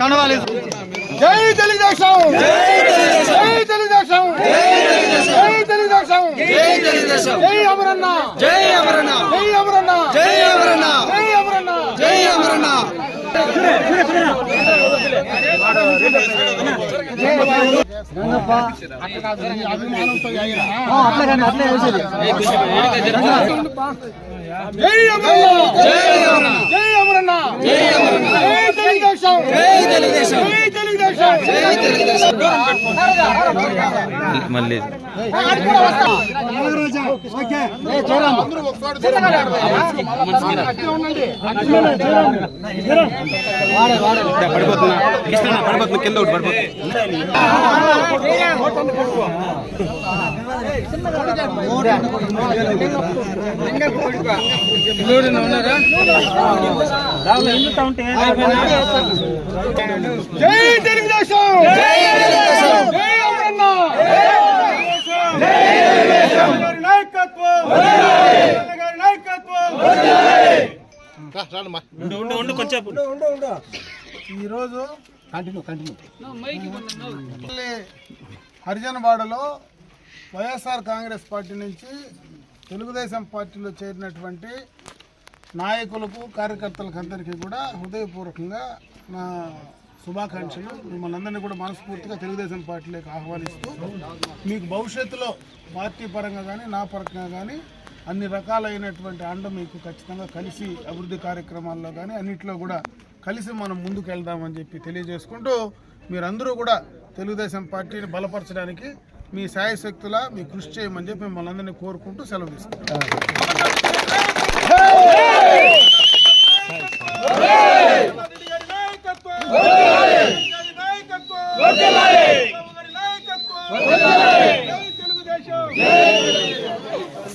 కండవాలి జై తెలుగుదేశం! జై తెలుగుదేశం! జై తెలుగుదేశం! జై తెలుగుదేశం జై అమరన్న! జై అమరణ జై అమరన్న! జై అమరణ జై అమరన్న! జై అమరణ అభిమానంతో జై అమరన్న! జై అమరణ జై అమరన్న! జై అమరణ జై తెలుగుదేశం! జై తెలుగుదేశం! జై తెలుగుదేశం! జై తెలుగుదేశం! మళ్ళీ. పడిపోతున్నా కృష్ణ పడిపోతున్నా కింద ఒకటి పడిపోతుంది జై తెలుగుదేశం జై తెలుగుదేశం జై అమరన్న ఈరోజు కంటిన్యూ కంటిన్యూ హరిజనవాడలో వైఎస్ఆర్ కాంగ్రెస్ పార్టీ నుంచి తెలుగుదేశం పార్టీలో చేరినటువంటి నాయకులకు కార్యకర్తలకు అందరికీ కూడా హృదయపూర్వకంగా నా శుభాకాంక్షలు. మిమ్మల్ని అందరినీ కూడా మనస్ఫూర్తిగా తెలుగుదేశం పార్టీలోకి ఆహ్వానిస్తూ మీకు భవిష్యత్తులో పార్టీ పరంగా కానీ నా పరంగా కానీ అన్ని రకాలైనటువంటి అండ మీకు ఖచ్చితంగా కలిసి అభివృద్ధి కార్యక్రమాల్లో కానీ అన్నింటిలో కూడా కలిసి మనం ముందుకు వెళ్దామని చెప్పి తెలియజేసుకుంటూ మీరందరూ కూడా తెలుగుదేశం పార్టీని బలపరచడానికి మీ సాయశక్తుల మీ కృషి చేయమని చెప్పి మిమ్మల్ని అందరినీ కోరుకుంటూ సెలవు తీసుకుంటాం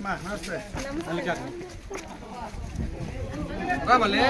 నమస్తే. రామలే